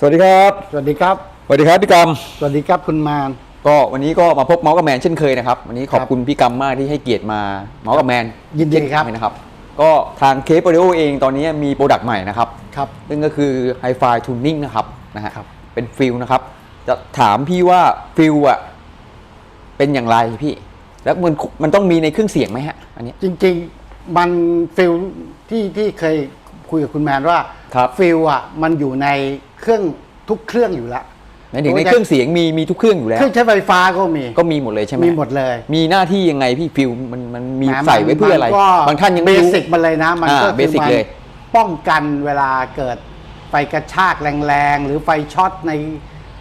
สวัสดีครับ สวัสดีครับ สวัสดีครับพี่กรรมสวัสดีครับคุณมารก็วันนี้ก็มาพบเมาส์กับแมนเช่นเคยนะครับ วันนี้ขอบครับคุณพี่กรรมมากที่ให้เกียรติมาเมาส์กับแมนยินดีครับ เช่นเคยนะครับ ก็ทางเคปโอริโอเองตอนนี้มีโปรดักต์ใหม่นะครับ ครับ ซึ่งก็คือ Hi-Fi Tuning นะครับนะฮะครับ เป็นฟิลนะครับ จะถามพี่ว่าฟิลอะเป็นอย่างไรพี่ แล้วมันมันต้องมีในเครื่องเสียงไหมฮะอันนี้จริงๆ มันฟิลที่ที่เคย คุยกับคุณแมนว่าครับ ฟิลอะมันอยู่ในเครื่องทุกเครื่องอยู่แล้ว หมายถึงในเครื่องเสียงมีมีทุกเครื่องอยู่แล้เคว รื่องใช้ไฟฟ้าก็มี ก็มีหมดเลยใช่ไหมมีหมดเลย มีหน้าที่ยังไงพี่ฟิลมันมันมีแหใส่ไว้เพื่ออะไรมัก็บางท่านยังเบไม่รู้ สิกมันเลยนะ มันอ่าก็คือ basic มันเลยป้องกันเวลาเกิดไฟกระชากแรงๆ หรือไฟช็อตใน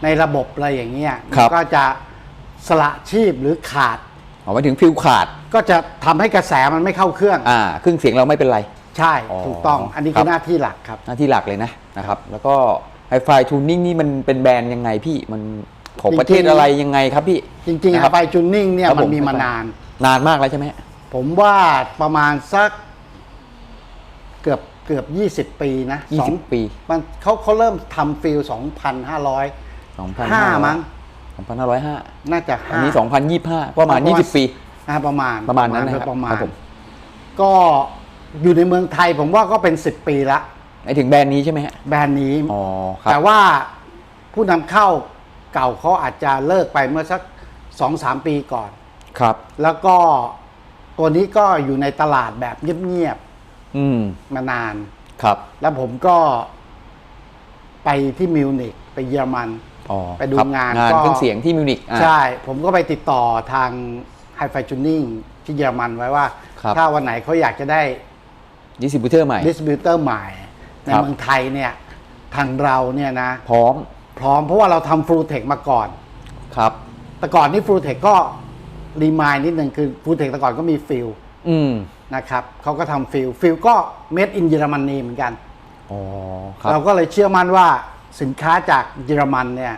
ในระบบอะไรอย่างเงี้ยครับ ก็จะสละชีพหรือขาด อ๋อหมายถึงฟิลขาด ก็จะทำให้กระแสมันไม่เข้าเครื่อง อ่าเครื่องเสียงเราไม่เป็นไร ใช่อ๋อ ถูกต้องอันนี้ครัคืบอหน้าที่หลักครับ หน้าที่หลักเลยนะนะครับ แล้วก็ Hi-Fi Tuning นี่มันเป็นแบรนด์ยังไงพี่มันของประเทศจริงๆ อะไรยังไงครับพี่จริงนะๆครับ ไฟจูนนิ่งเนี่ยครับมันผมมีมานาน นานมากแล้วใช่ไหม ผมว่าประมาณสักเกือบเกือบ 20 ปีนะยี่สองสิบปี มันเขาเขาเริ่มทำฟิล2,500สองพันห้ามั้ง สองพันห้าร้อยห้าน่าจะอันห้านี้สองพันยี่ห้าประมาณยี่สิบปี อ่าประมาณประมาณนั้นนะครับประมาณครับผม ก็ อยู่ในเมืองไทยผมว่าก็เป็น 10 ปีละไอถึงแบรนด์นี้ใช่ไหมฮะแบรนด์นี้ อ๋อครับแต่ว่าผู้นำเข้าเก่าเขาอาจจะเลิกไปเมื่อสัก2-3ปีก่อน ครับ แล้วก็ตัวนี้ก็อยู่ในตลาดแบบเงียบอืมๆมานาน ครับ แล้วผมก็ไปที่มิวนิกไปเยอรมัน อ๋อไปดูครับงานงานก็ เครื่องเสียงที่มิวนิกอ่าใช่ ผมก็ไปติดต่อทาง Hi Fi Tuning ที่เยอรมันไว้ว่า ครับ ถ้าวันไหนเขาอยากจะได้ ดิสติบิวเตอร์ใหม่ ดิส t r บิวเตอร์ใหม่ ในครับ เมืองไทยเนี่ยทางเราเนี่ยนะ พร้อมพร้อมเพราะว่าเราทำ f ู l เทคมาก่อน ครับ แต่ก่อนนี่ f ู l เทคก็รีมายนิดนึงคือ f ู l เทคแต่ก่อนก็มีฟิลอืมนะครับเขาก็ทำฟิลฟิลก็เมดอินเยอรมนีเหมือนกัน อ๋อครับ เราก็เลยเชื่อมั่นว่าสินค้าจากเยอรมันเนี่ย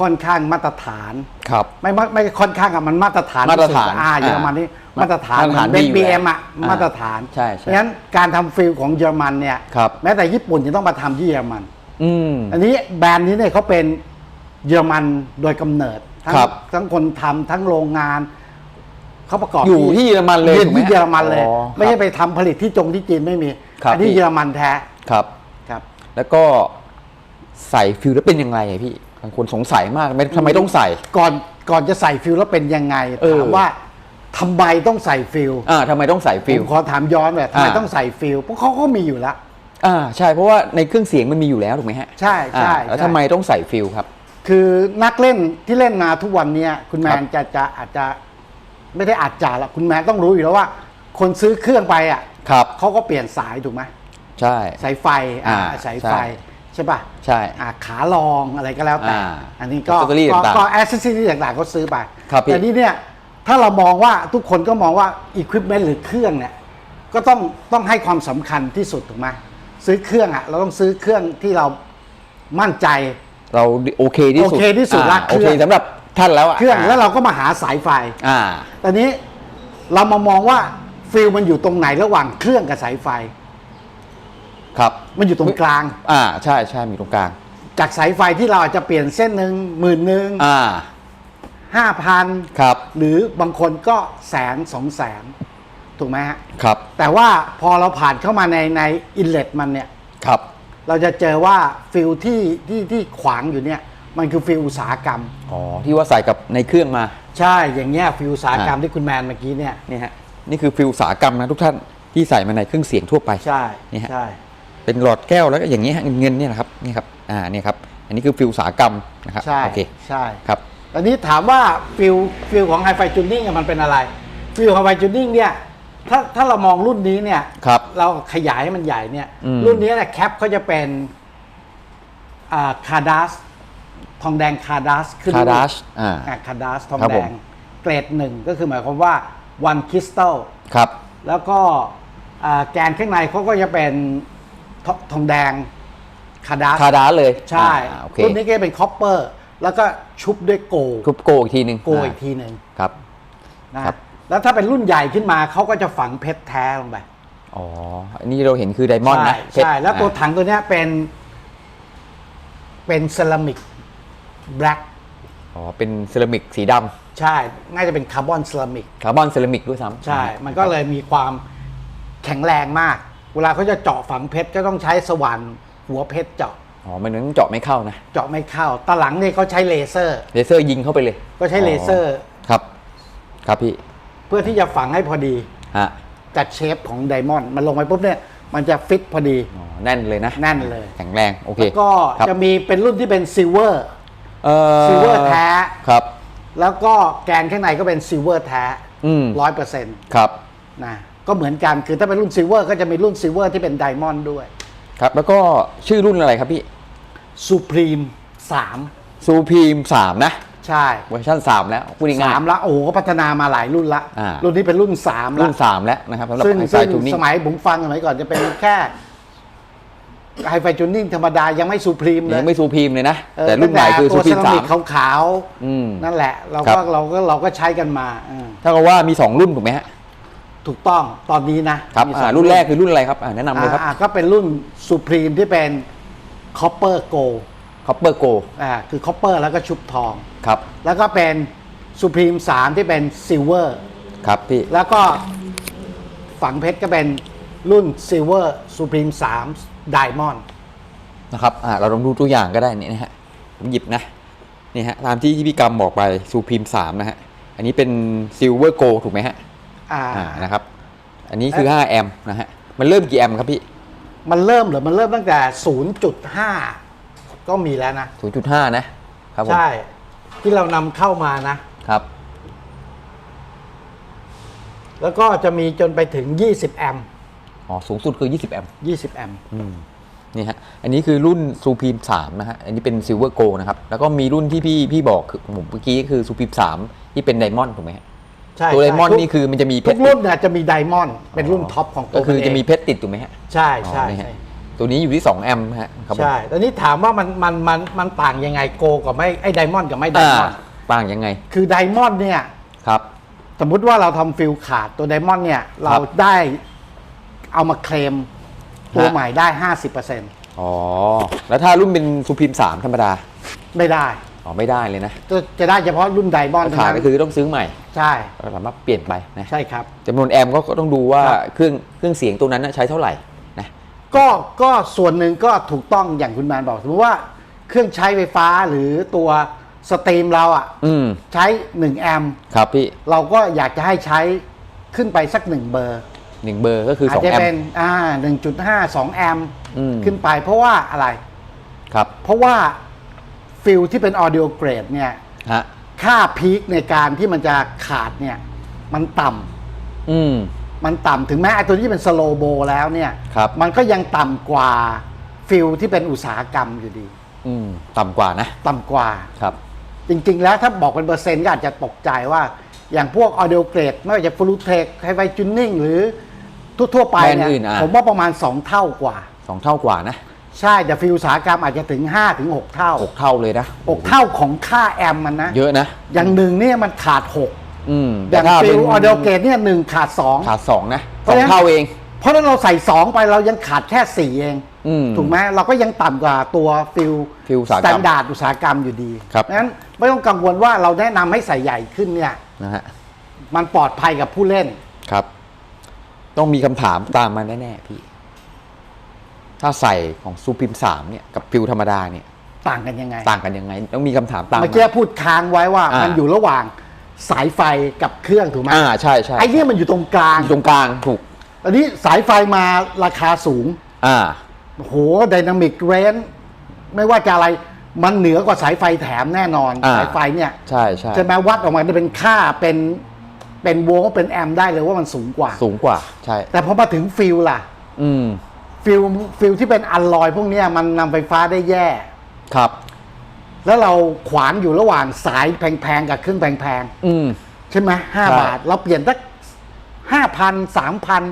ค่อนข้างมาตรฐาน ครับ ไม่ไม่ไม่ค่อนข้างอะมันมาตรฐานมาตรฐานที่สุดอ่าอ่าเยอรมันนี่มามาตรฐานมาตรฐานเป็นดีอยู่บีเอ็มแล้วอะอ่ามาตรฐานใช่ใช่ เพราะฉะนั้นการทำฟิลของเยอรมันเนี่ยครับ แม้แต่ญี่ปุ่นยังต้องมาทำที่เยอรมัน อืม อันนี้แบรนด์นี้เนี่ยเขาเป็นเยอรมันโดยกำเนิด ทั้งครับ ทั้งคนทำทั้งโรงงานเขาประกอบอยู่ที่เยอรมันเลยเรียนถูกไหมที่เยอรมันเลย อ๋อไม่ใช่ไปทำผลิตที่จงที่จีนไม่มีครับ อันี้พี่เยอรมันแท้ครับ ครับ แล้วก็ใส่ฟิลแล้วเป็นยังไงอะพี่บางคนสงสัยมากไม่ทำไมต้องใส่ ก่อนก่อนจะใส่ฟิลแล้วเป็นยังไงเออ ถามว่าทำไมต้องใส่ฟิลอ่าทำไมต้องใส่ผฟิลมขอถามย้อนแบบทำไมอ่า ต้องใส่ฟิลเพราะเขาก็มีอยู่แล้ว อ่าใช่เพราะว่าในเครื่องเสียงมันมีอยู่แล้วถูกไหมฮะใช่ใช่อ่าแล้วใช่ ทำไมต้องใส่ฟิลครับ คือนักเล่นที่เล่นมาทุกวันเนี้ยคุณแมครันบจะจะอาจจะไม่ได้อาจจะละคุณแมนต้องรู้อยู่แล้วว่า คนซื้อเครื่องไปอะครับ เขาก็เปลี่ยนสายถูกไหมใช่ สายไฟอ่าอ่าสายใช่ไฟ ใช่ ป่ะใช่อ่าขารองอะไรก็แล้วแต่ อ่าอันนี้ก็ accessory ก็ต่างๆก็แอสเซสซอรี่ต่างๆก็ซื้อไป ครับพี่แต่นี่เนี่ยถ้าเรามองว่าทุกคนก็มองว่าอุปกรณ์หรือเครื่องเนี่ยก็ต้องต้องให้ความสำคัญที่สุดถูกไหมซื้อเครื่องอะเราต้องซื้อเครื่องที่เรามั่นใจ เราโอเคที่สุดโอเคที่สุดละอ่าโอเคเครื่องสำหรับท่านแล้วอะเครื่องแล้วเราก็มาหาสายไฟ อ่า ตอนนี้เรามามองว่าฟิลมันอยู่ตรงไหนระหว่างเครื่องกับสายไฟ ครับมันอยู่ตรงกลาง อ่าใช่ใช่มีตรงกลาง จากสายไฟที่เราอาจจะเปลี่ยนเส้นหนึ่งหมื่นหนึ่งอ่าห้าพันครับ หรือบางคนก็แสนสองแสนถูกไหมฮะครับ แต่ว่าพอเราผ่านเข้ามาในในอินเลตมันเนี่ยครับ เราจะเจอว่าฟิลที่ที่ที่ขวางอยู่เนี่ย มันคือฟิลอุตสาหกรรม อ๋อที่ว่าใส่กับในเครื่องมา ใช่อย่างเงี้ยฟิลอุตสาหกรรมอ่าที่คุณแมนเมื่อกี้เนี่ยนี่ฮะนี่คือฟิลอุตสาหกรรมนะทุกท่านที่ใส่มาในเครื่องเสียงทั่วไปใช่นี่ฮะใช่ เป็นหลอดแก้วแล้วก็อย่างนี้ฮะเงินๆเนี่ยนะครับนี่ครับอ่านี่ครับอันนี้คือฟิลอุตสาหกรรมนะครับใช่โอเคใช่ครับตอนนี้ถามว่าฟิลฟิลของไฮไฟจูนิ่งมันเป็นอะไรฟิลไฮไฟจูนิ่งเนี่ยถ้าถ้าเรามองรุ่นนี้เนี่ยครับเราขยายให้มันใหญ่เนี่ยอืมรุ่นนี้เนี่ยแคปเขาจะเป็นอ่าคาดัสทองแดงคาดัสขึ้นคารูปดัชอ่าอ่าคาดัสทองครับแดผมงเกรดหนึ่งก็คือหมายความว่าวันคริสตัลครับ แล้วก็อ่าแกนข้างในเขาก็จะเป็น ททองแดงคาดัสคาดัชเลยใช่อ่าโอเครุ่นนี้ก็จะเป็นคอปเปอร์ แล้วก็ชุบด้วยโกลด์ทุบโกอีกทีหนึ่งโกลด์อีกทีหนึ่งครับ นะครับแล้วถ้าเป็นรุ่นใหญ่ขึ้นมาเขาก็จะฝังเพชรแท้ลงไปอ๋ออันนี้เราเห็นคือไดมอนด์นะใช่ใช่เพชรแล้วตัวอ่าถังตัวเนี้ยเป็นเป็นเซรามิกแบล็กอ๋อเป็นเซรามิกสีดำใช่น่าจะเป็นคาร์บอนเซรามิกคาร์บอนเซรามิกด้วยซ้ำใช่ มันก็เลยมีความแข็งแรงมาก เวลาเขาจะเจาะฝังเพชรก็ต้องใช้สว่านหัวเพชรเจาะ อ๋อมันนึงเจาะไม่เข้านะ เจาะไม่เข้าตอนหลังเนี่ยเขาใช้เลเซอร์ เลเซอร์ยิงเข้าไปเลย ก็ใช้เลเซอร์ ครับ ครับพี่ เพื่อที่จะฝังให้พอดีฮะ จัดเชฟของไดมอนด์มันลงไปปุ๊บเนี่ย มันจะฟิตพอดี อ๋อ แน่นเลยนะ แน่นเลย แข็งแรง โอเคแล้วก็ครับจะมีเป็นรุ่นที่เป็นซิลเวอร์ เอ่อซิลเวอร์แท้ ครับ แล้วก็แกนข้างในก็เป็นซิลเวอร์แท้อืม ร้อยเปอร์เซ็นต์ครับ นะ ก็เหมือนกันคือถ้าเป็นรุ่นซิลเวอร์ก็จะมีรุ่นซิลเวอร์ที่เป็นไดมอนด์ด้วยครับ แล้วก็ชื่อรุ่นอะไรครับพี่สุพรีมสามซูพีมสามนะ ใช่เวอร์ชันสามแล้วพูดง่ายสามละโอ้โหก็พัฒนามาหลายรุ่นละ อ่า รุ่นนี้เป็นรุ่นสามๆละรุ่นสามแล้วนะครับสำหรับซึ่งไฮไฟซึ่งทูนิ่ง สมัยผมฟังสมัยก่อนจะเป็นแค่ไฮไฟจูนิ่งธรรมดายังไม่สุพรีมเลยยังไม่ซูพีมเลยนะ เออแต่รุ่นใหม่คือซูตัวพีเซมราสามิม กขาวอืมๆนั่นแหละ เราครัก็บ เราก็เราก็ใช้กันมาเออถ้ากับว่ามีสองรุ่นถูกไหมฮะ ถูกต้องตอนนี้นะครับมีสอ่าองรุ่นแรกคือรุ่นอะไรครับอ่าแนะนำเลยครับอ่าก็เป็นรุ่นสุพรีมที่เป็นคอปเปอร์โกคอปเปอร์โกอ่าคือคอปเปอร์แล้วก็ชุบทอง ครับแล้วก็เป็นสุพรีมสามที่เป็นซิลเวอร์ครับพี่แล้วก็ฝังเพชรก็เป็นรุ่นซิลเวอร์สุพรีมสามไดมอนด์นะครับอ่าเราลองดูตัวอย่างก็ได้นี่นะฮะผมหยิบนะนี่ฮะตามที่พี่กรรมบอกไปซูพีมสามนะฮะอันนี้เป็นซิลเวอร์โกถูกไหมฮะ อ่าอ่านะครับ อันนี้คือ 5 แอมป์นะฮะ มันเริ่มกี่แอมป์ครับพี่ มันเริ่มเหรือมันเริ่มตั้งแต่ 0.5 ก็มีแล้วนะ 0.5 นะครับผม ใช่ ที่เรานำเข้ามานะ ครับ แล้วก็จะมีจนไปถึง 20 แอมป์ อ๋อ สูงสุดคือ 20 แอมป์ 20 แอมป์อืมนี่ฮะ อันนี้คือรุ่นซูพีม3นะฮะ อันนี้เป็นซิลเวอร์โกนะครับ แล้วก็มีรุ่นที่พี่พี่บอกคือผมเมื่อกี้คือซูพีม3ที่เป็นไดมอนด์ถูกไหมฮะ ใช่ตัวไดมอนด์ใช่นี่คือมันจะมีเพทุชกรรุ่นเนี่ยจะมีไดมอนด์เป็นรุ่นท็อปของตัก็วคือมันเงจะมีเพชรติดถูกไหมฮะใช่ใช่อ๋อนี่ฮะใช่ ตัวนี้อยู่ที่ 2 แอมป์ฮะครับผมใช่ตอนนี้ถามว่ามันมันมันมันต่างยังไงโกกับไม่ไอ้ไดมอนด์กับไม่ไดอ่ามอนด์ต่างยังไงคือไดมอนด์เนี่ย ครับ สมมุติว่าเราทำฟิลขาดตัวไดมอนด์เนี่ย เราครับได้เอามาเคลมตัวฮะ ใหม่ได้50%อ๋อแล้วถ้ารุ่นเป็นซูพีม3ธรรมดา ไม่ได้ อ๋อไม่ได้เลยนะจะจะได้เฉพาะรุ่นไดมอนด์ถ้าขาดก็คือต้องซื้อใหม่ใช่ก็สามารถเปลี่ยนไปนะใช่ครับ จำนวนแอมป์ก็ก็ต้องดูว่าครับเครื่องเครื่องเสียงตัวนั้นน่ะใช้เท่าไหร่นะก็ก็ส่วนหนึ่งก็ถูกต้องอย่างคุณแมนบอกสมมติว่าเครื่องใช้ไฟฟ้าหรือตัวสตรีมเราอะอืมใช้ 1 แอมป์ครับพี่เราก็อยากจะให้ใช้ขึ้นไปสัก 1 เบอร์หนึ่งเบอร์ก็คืออาสจองจะแอมเป็นป์ อ่า1.5 2 แอมป์อืม ขึ้นไปเพราะว่าอะไร ครับ เพราะว่า ฟิลที่เป็นออ d i o เกรดเนี่ยฮะค่าพีคในการที่มันจะขาดเนี่ย มันต่ำอืม มันต่ำถึงแม้ไอ้ตัวที่เป็นสโลโบแล้วเนี่ย ครับ มันก็ยังต่ำกว่าฟิลที่เป็นอุตสาหกรรมอยู่ดี อืมต่ำกว่านะ ต่ำกว่า ครับ จริง ๆ แล้วถ้าบอกเป็นเปอร์เซ็นต์ก็อาจจะตกใจว่า อย่างพวกออ d i o เกรดไม่ว่าจะฟลูเทคไฮไฟจูนิ่งหรือทั่วๆไปแบรนด์เนี่ยอื่นอะ ผมว่าประมาณ 2 เท่ากว่า สองเท่ากว่านะ ใช่แต่ฟิลอุตสาหกรรมอาจจะถึง 5 ถึง 6 เท่าหกเท่าเลยนะ 6 เท่าของค่าแอมมันนะ เยอะนะ อย่างหนึ่งเนี่ยมันขาด 6 อืมอย่างถ้าฟิเป็ลนออ d i o เกรดเนี่ยหนึ่งขาด 2 ขาดสองนะเพสอราะงฉะนั้นเท่าเอง เพราะฉะนั้นเราใส่ 2 ไปเรายังขาดแค่ 4 เองอืมถูกไหมเราก็ยังต่ำกว่าตัวฟิลฟิลอุตสาหกรรมแตนดาร์ดอุตสาหกรรมอยู่ดีครับงั้นไม่ต้องกังวลว่าเราแนะนำให้ใส่ใหญ่ขึ้นเนี่ยนะฮะมันปลอดภัยกับผู้เล่นครับ ต้องมีคำถามตามมาแน่ๆพี่ ถ้าใส่ของซูพิมสามเนี่ยกับฟิลธรรมดาเนี่ยต่างกันยังไง ต่างกันยังไง ต้องมีคำถามตาม เมื่อกี้มาพูดค้างไว้ว่าอ่ามั มันอยู่ระหว่างสายไฟกับเครื่องถูกไหมอ่าใช่ใช่ไอ้เนี่ยมันอยู่ตรงกลางอยู่ตรงกลางถูก อันนี้สายไฟมาราคาสูงอ่า โอ้โหไดนามิกเรนไม่ว่าจะอะไรมันเหนือกว่าสายไฟแถมแน่นอนอ่า สายไฟเนี่ยใช่ใช่ใช่ไหมวัดออกมาเป็นค่าเป็นเป็นโวลต์เป็นแอมป์ได้เลยว่ามันสูงกว่า สูงกว่าใช่ แต่พอมาถึงฟิลล่ะ อืม ฟิลฟิลที่เป็นอัลลอยพวกเนี้ยมันนำไฟฟ้าได้แย่ ครับ แล้วเราขวางอยู่ระหว่างสายแพงๆ กับเครื่องแพงอืม ๆ ใช่ไหมห้าใช่ บาท เราเปลี่ยนสักห้าพันสามพัน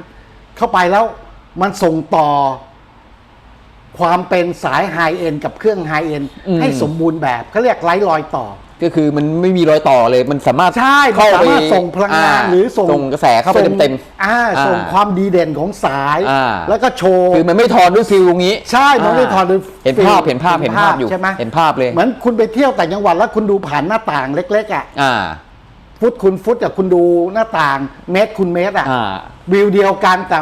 เข้าไปแล้วมันส่งต่อ ความเป็นสายไฮเอ็นกับเครื่องไฮเอ็นให้สมบูรณ์แบบเขาเรียกไร้รอยต่อจ ก็คือมันไม่มีรอยต่อเลยมันสามารถใช่มันเข้าสาไปมารถส่งพลังงานาหรือส่งส่งกระแสเข้าไปเต็มอ่าอ่าส่งความดีเด่นของสายอ่าแล้วก็โชว์ๆคือมันไม่ทอนด้วยฟิลตรงนี้ ใช่มันไม่ทอนด้วยเห็นภาพเห็นภาพเห็นภาพอยู่ใช่ไหมเห็นภาพเลยเหมือนคุณไปเที่ยวแต่างจังหวัดแล้วคุณดูผ่านหน้าต่างเล็ก ๆ อะอ่าฟุตคุณฟุตกับคุณดูหน้าต่างเมตรคุณเมตรอะอ่าวิวเดียวกันแต่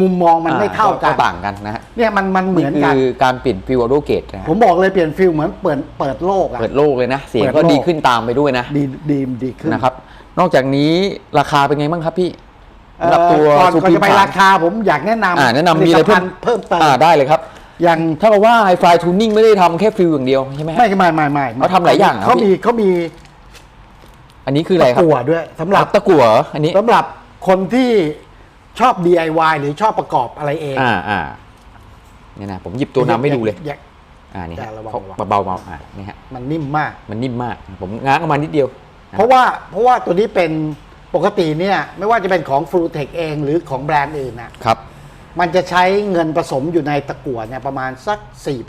มุมมองมันไม่เท่ากันต่างกันนะฮะเนี่ยมันมันเหมือนกันคือการเปลี่ยนฟิลออโดเกตนะฮะผมบอกเลยเปลี่ยนฟิลเหมือนเปิดเปิดโลกอะเปิดโลกเลยนะเสียงเปิดก็โลกดีขึ้นตามไปด้วยนะ ดีดีดีขึ้นนะครับ นอกจากนี้ราคาเป็นไงบ้างครับพี่เอ่อสำหรับตัวก่อนซูก่อนปีจะไปสามราคาผมอยากแนะนำอ่าแนะนำมีอะไรผลิตภัณฑ์เพิ่มเติมอ่าได้เลยครับอย่างถ้ากับว่าไฮไฟทูนิ่งไม่ได้ทำแค่ฟิลอย่างเดียวใช่ไหมฮะไม่ไม่ไม่ไม่เขาทำหลายอย่างเหรอเขาพี่มีเขามี อันนี้คืออะไรครัตะบกั่วด้วยสำหรับตะกั่วเหรออันนี้สำหรับคนที่ ชอบ DIY หรือชอบประกอบอะไรเองอ่าอ่าเนี่ยนะผมหยิบตัวนำให้ดูเลยอาอ่านี่ฮะอย่าระวังเขาระวังเบาๆเบาอ่านี่ฮะมันนิ่มมาก มันนิ่มมาก ผมง้างออกมานิดเดียว เพราะว่าเพราะว่าตัวนี้เป็นปกติเนี่ยไม่ว่าจะเป็นของ f l u t e c h เองหรือของแบรนด์อื่นนะครับ มันจะใช้เงินผสมอยู่ในตะกั่วเนี่ยประมาณสัก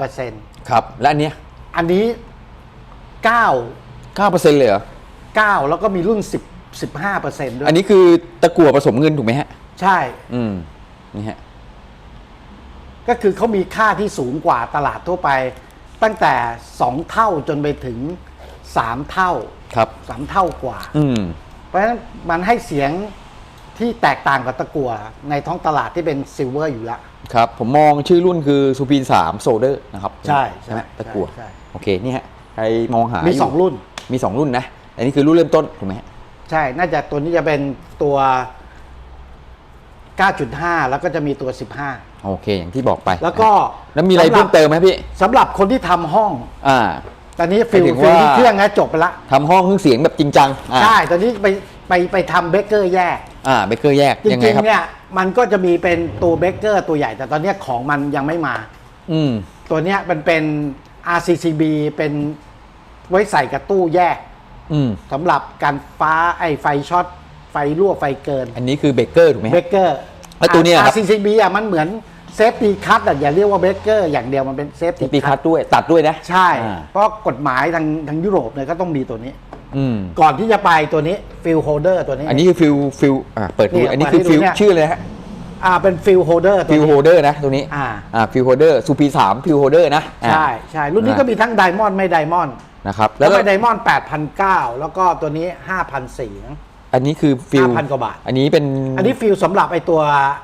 4%ครับ และอันเนี้ยอันนี้9เก้าเปอร์เซ็นต์เลยเหรอ 9 แล้วก็มีรุ่น 10 15%ด้วย อันนี้คือตะกั่วผสมเงินถูกไหมฮะ ใช่ อืมนี่ฮะ ก็คือเขามีค่าที่สูงกว่าตลาดทั่วไป ตั้งแต่2เท่าจนไปถึง3เท่าครับ3เท่ากว่า อืม เพราะฉะนั้นมันให้เสียงที่แตกต่างกับตะกั่วในท้องตลาดที่เป็นซิลเวอร์อยู่แล้วครับ ผมมองชื่อรุ่นคือซูปีนสามโซเดอร์นะครับใช่ใช่ไหมตะกั่วใช่ใช่ โอเค นี่ฮะ ใครมองหามีมี2รุ่น มีสองรุ่นนะ อันนี้คือรุ่นเริ่มต้น ถูกไหมฮะ ใช่ น่าจะตัวนี้จะเป็นตัว 9.5 แล้วก็จะมีตัวโอเคอย่างที่บอกไป15แล้วก็แล้วมีอะไรสำหบเพิ่มเติมไหมพี่สำหรับคนที่ทำห้อง อ่า ตอนนี้ฟิลหมายถึงฟิลว่า ที่เครื่องนะจบไปละทำห้องเครื่องเสียงแบบจริงจังอ่าใช่ ตอนนี้ไปไปไปทำเบเกอร์แยก อ่าเบเกอร์แยกจยังไงริงครับ ๆเนี่ยมันก็จะมีเป็นตัวเบเกอร์ตัวใหญ่ แต่ตอนเนี้ยของมันยังไม่มา อืม ตัวเนี้ยมันเป็น RCCB เป็นไว้ใส่กับตู้แยกอืม สำหรับการฟ้าไอไฟช็อต ไฟรั่วไฟเกินอันนี้คือเบเกอร์ถูกไหมเบฮะ เกอร์แล้วตัวเนี้ยครับ RCCB อะมันเหมือนเซฟตี้คัตอะอย่าเรียกว่าเบเกอร์อย่างเดียวมันเป็นเซฟมีตี้ปีคัคัตตด้วยตัดด้วยนะใช่ อ่าเพราะกฎหมายทางทางยุโรปเนี่ยก็ต้องมีตัวนี้ อืมก่อนที่จะไปตัวนี้ฟิลโฮเดอร์ตัวนี้ อันนี้คือฟิลฟิลอ่าเปิดดูเนี่ยอันนี้คือเปิดให้ดูฟิลเนี่ย ชื่อเลยฮะอ่าเป็นฟิลโฮเดอร์ตัวฟิลนี้โฮเดอร์นะตัวนี้อ่า อ่าฟิลโฮเดอร์ซูปีสามฟิลโฮเดอร์นะอ่า ใช่ใช่รุ่นนี้ก็มีทั้งไดมอนด์ไม่ไดมอนด์นะครับแล้แล้ววก็ก็ไดมอนด์8,900แล้วก็ตัวนี้5,400นะ อันนี้คือฟิล5,000กว่าบาท อันนี้เป็น อันนี้ฟิลสำหรับไอตัว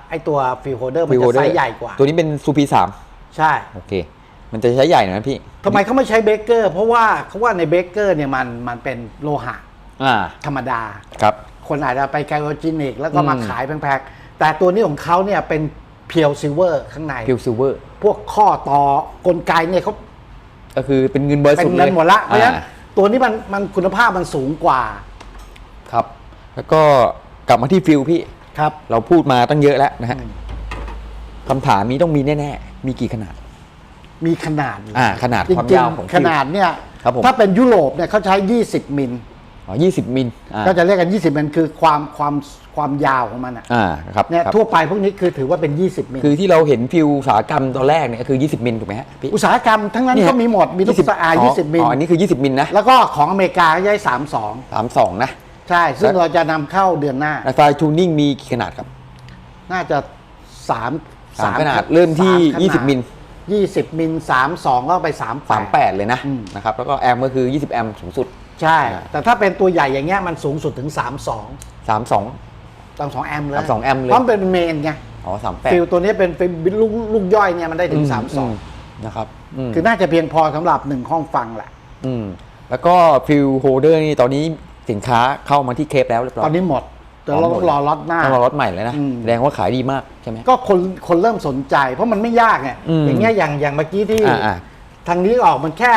ไอตัวฟิลโฮเดอร์มันฟิลโฮจะเดอไซร์ส์ใหญ่กว่า ตัวนี้เป็นซูปีสามใช่โอเค มันจะใช้ใหญ่หน่อยนะพี่ทำไมเขาไม่ใช้เบเกอร์ เพราะว่าเขาว่าในเบเกอร์เนี่ยมันมันเป็นโลหะอ่าธรรมดา ครับ คนอาจจะไปไกลโอจินิก แล้วก็มาอืม ขายแพงๆ แต่ตัวนี้ของเขาเนี่ยเป็นเพียวซิลเวอร์ข้างใน ฟิลซิลเวอร์พวกข้อต่อกลไกเนี่ยเขาก็คือเป็นเงินบริเป็สุนทธิ์เงิเลนยหมดละเพราะฉะนั้นอ่าตัวนี้มันมันคุณภาพมันสูงกว่า ครับ แล้วก็กลับมาที่ฟิลพี่ครับ เราพูดมาตั้งเยอะแล้วนะฮะคำถามนี้ต้องมีแน่ๆ มีกี่ขนาด มีขนาดอยู่อ่าขนาดจความริงยาวของๆขนาดเนี่ยครับผมถ้าเป็นยุโรปเนี่ยเขาใช้ 20 มิลอ๋อยี่สิบมิลอ่าก็จะเรียกกัน 20 มิลคือความความความยาวของมันอะอ่าครับเนี่ยครับทั่วไปพวกนี้คือถือว่าเป็น 20 มิลคือที่เราเห็นฟิลอุตสาหกรรมตอนแรกเนี่ยคือ 20 มิลถูกไหมฮะพี่อุตสาหกรรมทั้งนั้นนี่ฮะก็มีหมดมีทุกสะอาอ๋อ20 มิลอ๋ออันนี้คือ 20 มิลนะแล้วก็ของอเมริกาก็ใช้32สามสองนะ ใช่ ซึ่งแล้วเราจะนำเข้าเดือนหน้า ไฟทูนิ่งมีกี่ขนาดครับ น่าจะ3สามขนาดเริ่มที่สาขนาด20มิล20มิล32แล้วไป38 38 เลยนะอืม นะครับแล้วก็แอมก็คือ 20 แอมสูงสุด ใช่ อ่า แต่ถ้าเป็นตัวใหญ่อย่างเงี้ยมันสูงสุดถึง32 32 32แอมป์เลย32แอมป์เลย เพราะมันเป็นเมนไงอ๋อ38ฟิลตัวนี้เป็นเป็นลูกลูกย่อยเนี่ยมันได้ถึงม32นะครับอืมคือน่าจะเพียงพอสำหรับหนึ่งห้องฟังแหละ อืมแล้วก็ฟิลโฮเดอร์นี่ตอนนี้ สินค้าเข้ามาที่เคปแล้วเรียบร้อย ตอนนี้หมดเดี๋ยวเราหมดรอล็อตหน้า ต้องรอรถใหม่เลยนะอืม แสดงว่าขายดีมากใช่ไหม ก็คนคนเริ่มสนใจ เพราะมันไม่ยากไงอืม อย่างเงี้ยอย่างอย่างเมื่อกี้ที่อ่าอ่าทางนี้ออกมันแค่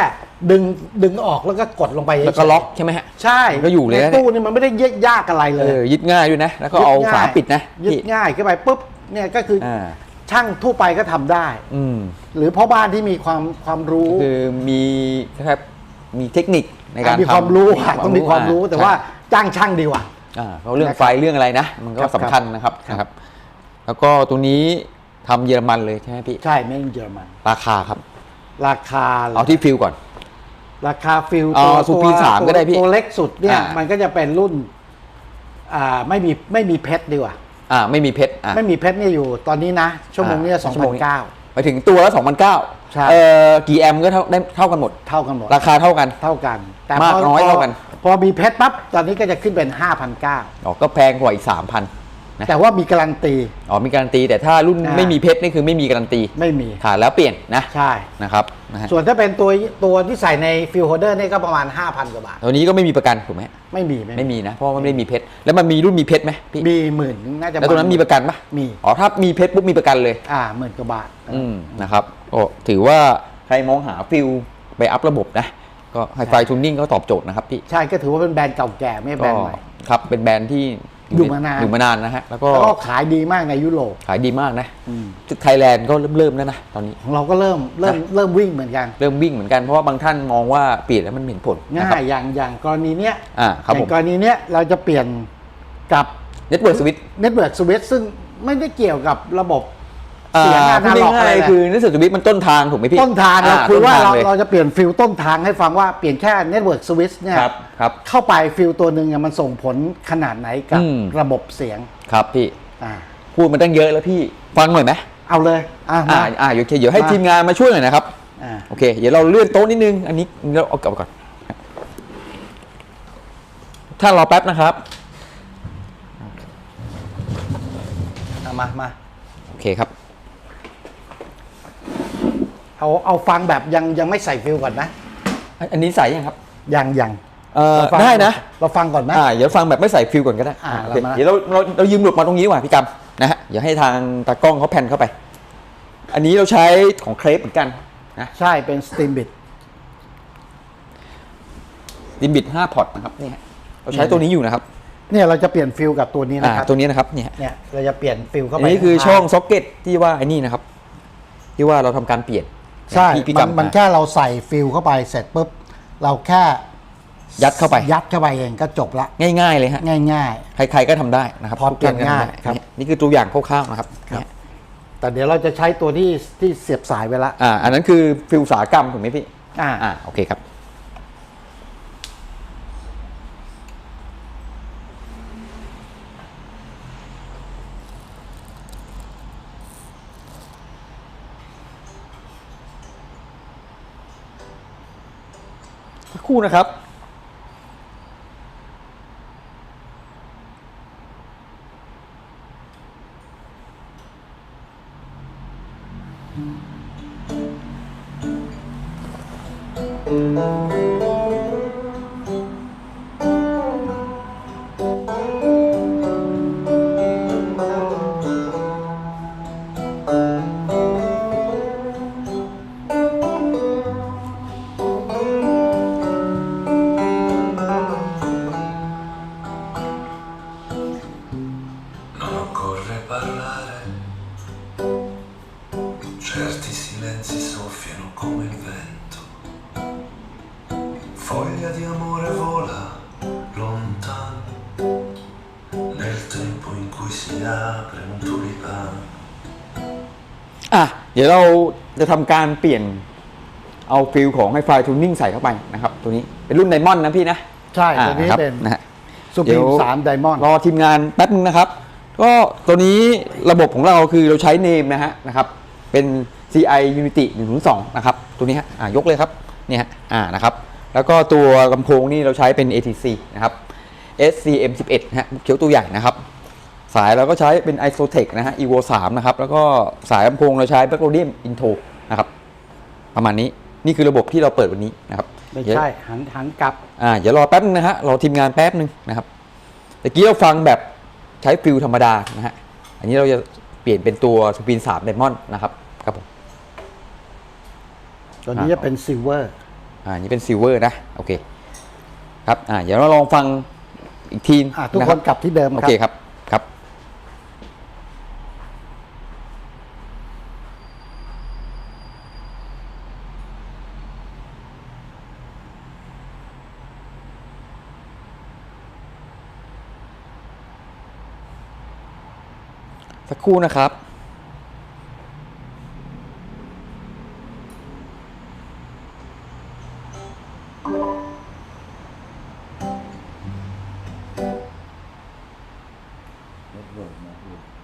ดึงดึงออกแล้วก็กดลงไปแล้วก็เฉยๆล็อกใช่ไหมฮะ ใช่ก็อยู่เลยนะ ในตู้นี่มันไม่ได้ยากยากอะไรเลเอยอยึดง่ายด้วยนะ แล้วก็เอาฝาปิดนะยึดพี่ง่ายขึ้นไปปุ๊บเนี่ยก็คือออ่าช่างทั่วไปก็ทำได้ อืมหรือพ่อบ้านที่มีความความรู้ คือมีนะครับมีเทคนิค ในการมีทำความรู้อะต้องมีความรู้แต่ว่าใช่จ้างช่างดีกว่าอ่าเพราะเรื่องนะครับไฟเรื่องอะไรนะ มันก็ครับสำคัญนะครับครับนะครับ แล้วก็ตัวนี้ทำเยอรมันเลยใช่ไหมพี่ใช่ไม่เยอรมัน ราคาครับ ราคาเอาที่ฟิลก่อน ราคาฟิลอ๋อตัวซูปีตัวสามก็ได้พี่ตัวเล็กสุดเนี่ยอ่ามัมันก็จะเป็นรุ่น อ่าไม่มีไม่มีเพชรดีกว่า อ่า ไม่มีเพชรอ่าไม่มีเพชรเนี่ยอยู่ ตอนนี้นะชั่วโมงเนี้สองชั่วพัโมนงนี้เก้า ไปถึงตัวละสองพันเก้าใช่ เอ่อกี่แอมป์ก็เท่าได้เท่ากันหมด เท่ากันหมดราคาเท่ากัน เท่ากันแต่มากพน้อยเท่ากัน พอมีเพชรปั๊บตอนนี้ก็จะขึ้นเป็นห้าพันเก้าอ๋อก็แพงกว่าอีกสามพัน นะแต่ว่ามีการันตีอ๋อมีการันตี แต่ถ้ารุ่นอ่าไม่มีเพชรนี่คือไม่มีการันตีไม่มีขาดแล้วเปลี่ยนนะใช่นะครับนะฮะส่วนถ้าเป็นตัวตัวที่ใส่ในฟิลโฮเดอร์นี่ก็ประมาณ 5,000กว่าบาทตัวนี้ก็ไม่มีประกันถูกไหมไม่มีไม่มีนะเพราะว่ามันไม่มีเพชรแล้วมันมีรุ่นมีเพชรไหมพี่มีหมื่นนึงน่าจะแล้วตัวนั้นมีประกันปะมีอ๋อถ้ามีเพชรปุ๊บมีประกันเลยอ่าหมื่นกว่าบาทอืมนะครับโอ้ถือว่าใครมองหาฟิลไปอัพระบบนะก็ไฮไฟทูนิ่งก็ตอบโจทย์นะครับพี่ใช่ก็ถือว่าเป็นแบรนด์เก่าแก่ไม่ใช่แบรก็นด์ใหม่ครับเป็นแบรนด์ที่ อยู่มานานอยู่มานานนะฮะแล้วก็แล้วก็ขายดีมากในยุโรปขายดีมากนะอืมไทยแลนด์ก็เริ่มเริ่มแล้วนะตอนนี้ของเราก็เริ่มเริ่มเริ่มวิ่งเหมือนกัน เริ่มวิ่งเหมือนกันเพราะว่าบางท่านมองว่าเปลี่ยนแล้วมันเห็นผลนะง่าครับยอย่างอย่างกรณีเนี้ยอ่าครับอผย่ามงกรณีเนี้ยเราจะเปลี่ยนกับเน็ตเวิร์กสวิตเน็ตเวิร์กสวิตซึ่งไม่ได้เกี่ยวกับระบบอ่า เสียงอพูดนาล็อกอะไรง่ายเลยๆคือเน็ตเวิร์กสวิตมันต้นทางถูกไหมพี่ต้นทางเราอ่คือว่าต้นทเรางลยเราจะเปลี่ยนฟิลต้นทางให้ฟังว่าเปลี่ยนแค่เน็ตเวิร์กสวิตเนี่ยครับครับ เข้าไปฟิลตัวหนึ่งอะมันส่งผลขนาดไหนกับอืม ระบบเสียงครับพี่อ่าพูดมาตั้งเยอะแล้วพี่ฟังหน่อยไหมเอาเลยอ่าอ่ามาอ่าโอเคเดี๋ยวให้มา ทีมงานมาช่วยหน่อยนะครับอ่า โอเค เดี๋ยวเราเลื่อนโต๊ะนิดนึง อันนี้เราเอากลับมาก่อน ถ้ารอแป๊บนะครับเอามา มา โอเคครับ เอาเอาฟังแบบยังยังไม่ใส่ฟิลก่อนนะ อันอันนี้ใส่ยังครับยังยังเอ่อเราฟังได้นะ เราฟังก่อนไหมอ่าเดี๋ยวฟังแบบไม่ใส่ฟิลก่อนก็ได้อ่าโอเคเรามา เดี๋ยวเราเราเรายืมหลุดมาตรงนี้ดีกว่าพี่กำนะฮะเดี๋ยวให้ทางตากล้องเขาแผ่นเข้าไป อันนี้เราใช้ของเครปเหมือนกันนะใช่เป็นสตรีมบิดดิมบิด5พอร์ตนะครับนี่ฮะเราใช้ตัวนี้อยู่นะครับเนี่ยเราจะเปลี่ยนฟิลกับตัวนี้อ่านะครับตัวนี้นะครับเนี่ยเนี่ยเราจะเปลี่ยนฟิลเข้าอัไปนนี้คือข้างๆช่องซ็อกเก็ตที่ว่าไอ้นี่นะครับ ที่ว่าเราทำการเปลี่ยน ใช่ที่พี่มันกำมันแค่เราใส่ฟิลเข้าไปเสร็จปุ๊บ เราแค่ยัดเข้าไป ยัดเข้าไปเองก็จบละ ง่ายๆเลยฮะ ง่าย ใครๆก็ทำได้นะครับพอทุกท่นก็ง่ายทำได้ครับ นี่นี่คือตัวอย่างคร่าวๆนะครับครับเนี่ยๆ แต่เดี๋ยวเราจะใช้ตัวที่ที่เสียบสายไว้ละ อ่าอันนั้นคือฟิลอุตสาหกรรมถูกไหมพี่อ่า อ่าโอเคครับ สักครู่นะครับ Foglia di amore vola lontano, nel tempo in cui si apre un tulipano. อะ เดี๋ยวเราจะทำการเปลี่ยนเอาฟิลของไฮไฟทูนิ่งใส่เข้าไปนะครับ ตัวนี้เป็นรุ่นไดมอนด์นะพี่นะใช่อ่าตัวนี้ครับเป็นนะฮะ ซูเดี๋ปียวมสามไดมอนด์รอทีมงานแป๊บนึงนะครับ ก็ตัวนี้ระบบของเราคือเราใช้เนมนะฮะนะครับ เป็น CI Unity 102นะครับ ตัวนี้ฮะอ่ายกเลยครับนี่ฮะอ่านะครับ แล้วก็ตัวลำโพงนี่เราใช้เป็น ATC นะครับ SCM 11นะฮะเขียวตัวใหญ่นะครับ สายเราก็ใช้เป็น Isotech นะฮะ Evo 3นะครับ แล้วก็สายลำโพงเราใช้ b a c k r o d i u m Intro นะครับ ประมาณนี้นี่คือระบบที่เราเปิดวันนี้นะครับไม่เดี๋ยวใช่หันหันกลับอ่าเดี๋ยวรอแป๊บนึงนะฮะรอทีมงานแป๊บนึงนะครับตะกี้เราฟังแบบใช้ฟิลธรรมดานะฮะอันนี้เราจะเปลี่ยนเป็นตัวสปีน3 d ดมอนด์นะครับครับผมตัวนี้อ่าจะเป็นซิลเวอร์ อ่าอันนี้เป็นซิลเวอร์นะโอเคครับอ่าเดี๋ยวเราลองฟังอีกทีอะทุกนะครันกลับที่เดิมโอครัเคบครับครับสักครู่นะครับ Well.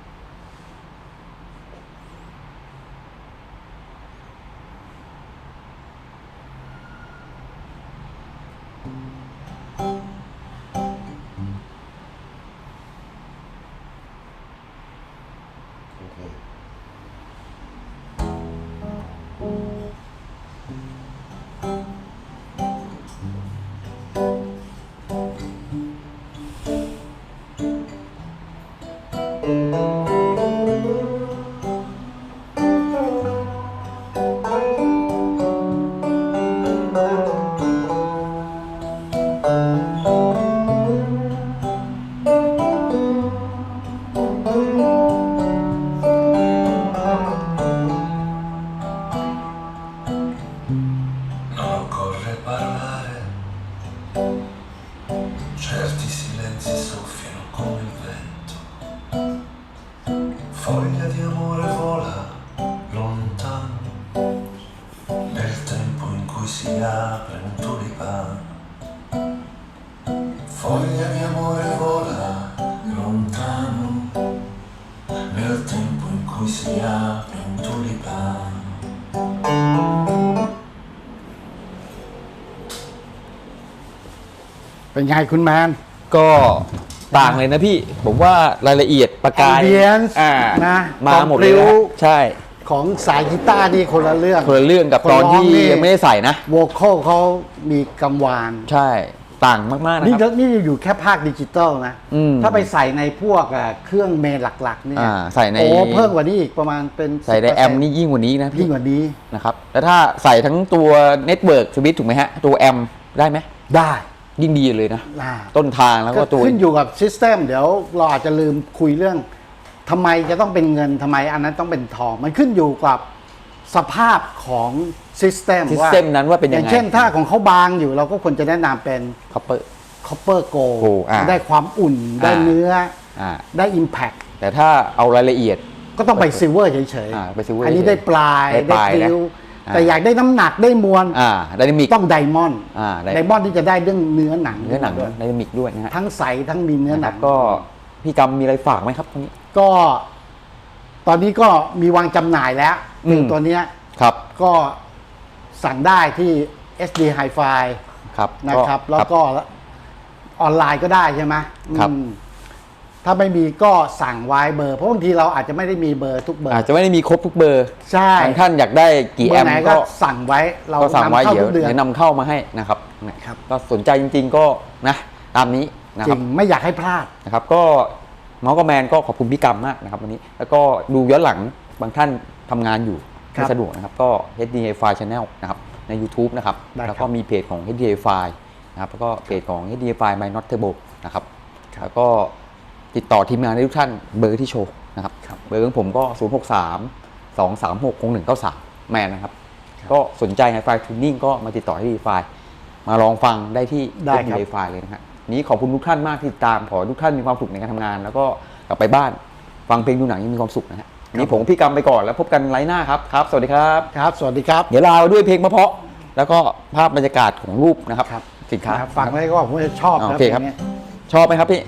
เป็นไงคุณแมน ก็ต่างเลยนะพี่ ผมว่ารายละเอียดประกาย Ambience อ่านะมาหมดเลยความพลิ้นะวใช่ของสายกีตาร์นี่คนละเรื่องคนละเรื่องกับตอนที่ยังไม่ได้ใส่นะ โวคอลเขามีกังวาน ใช่ต่างมากๆนะนี่คก็รับนี่อยู่แค่ภาคดิจิตอลนะ อืมถ้าไปใส่ในพวกอะเครื่องเมนหลักๆเนี่ยอ่าใส่ใน โอ้เพิ่มกว่านี้อีกประมาณเป็นใส่ใน10%แอมนี่ยิ่งกว่านี้นะยิ่พี่งกว่านี้นะครับแล้วถ้าใส่ทั้งตัวเน็ตเวิร์กสวิตถูกไหมฮะ ตัวแอมได้ไหมได้ ยิ่งดีเลยนะ อ่า ต้นทางแล้วก็ก็ตัว ขึ้นอยู่กับซิสเต็มเดี๋ยวเราอาจจะลืมคุยเรื่องทำไมจะต้องเป็นเงินทำไมอันนั้นต้องเป็นทอง มันขึ้นอยู่กับสภาพของซิสเต็มซิสว่าเต็มนั้นว่าเป็นอยัย่างงไงเช่นถ้าของเขาบางอยู่เราก็ควรจะแนะนำเป็นคอปเปอร์ copper gold Gold อ่าได้ความอุ่นได้อ่า เนื้ออ่า ได้ impact แต่ถ้าเอารายละเอียด ก็ต้องไปซิลเวอร์เฉยอ่าไป silver อันนี้เฉยๆได้ปลายได้ปลายพลิ้วนะอ่า แต่อยากได้น้ำหนักได้มวลอ่าไดนามิกต้องไดมอนด์อ่าไดไดมอนด์ที่จะได้เรื่องเนื้อหนังเนื้อหนังด้วยไดนามิกด้วยนะฮะทั้งใสทั้งมีเนื้อหนะคนัรับงก็พี่กำมีอะไรฝากไหมครับตรงนี้ ก็ ตอนนี้ก็มีวางจำหน่ายแล้วอืมตัวเนี้ยครับ ก็สั่งได้ที่ SD Hi-Fi ครับนะครับ แล้วก็ออนไลน์ก็ได้ใช่ไหมครับอืม ถ้าไม่มีก็สั่งไว้เบอร์ เพราะบางทีเราอาจจะไม่ได้มีเบอร์ทุกเบอร์ อาจจะไม่ได้มีครบทุกเบอร์ใช่บางท่านอยากได้กี่เบแออร์มไหนป์ก็ก็สั่งไว้เราก็สั่งไว้นำเข้าเดี๋ยวทุกเดือนเดี๋ยวนำเข้ามาให้นะครับนะครับก็สนใจจริง ๆ ก็นะตามนี้นะจคริรับงไม่อยากให้พลาดนะครับ ก็เมาส์กับแมนก็ขอบคุณพี่กำมากนะครับวันนี้ แล้วก็ดูย้อนหลังบางท่านทำงานอยู่ครัไม่บสะดวกนะครับก็ HDI File Channel นะครับใน YouTube นะครับได้ครับแล้วก็มีเพจของ HDI File นะครับแล้วก็เพจของ HDI File My Not Turbo นะครับแล้วก็ ติดต่อทีมงานได้ทุกท่านเบอร์ที่โชว์นะครับเบอร์ของผมก็ 0 6 3 2 3 6 1 9 3 แมนนะครับ ก็สนใจไฮไฟทูนิ่งก็มาติดต่อที่ดีไฟมาลองฟังได้ที่ได้ครับดีไฟเลยนะฮะนี้ขอบคุณทุกท่านมากที่ติดตามขอให้ทุกท่านมีความสุขในการทำงาน แล้วก็กลับไปบ้านฟังเพลงดูหนังยังมีความสุขนะฮะนี้ผมพี่กำไปก่อนแล้วพบกันไลน์หน้าครับครับ สวัสดีครับครับ สวัสดีครับ เดี๋ยวลาไปด้วยเพลงเพราะๆแล้วก็ภาพบรรยากาศของรูปนะครับครับสินค้าครับฟังแล้วก็ผมจะชอบอ่านะโอเคครับพลงนี้ยชอบไหมครับพี่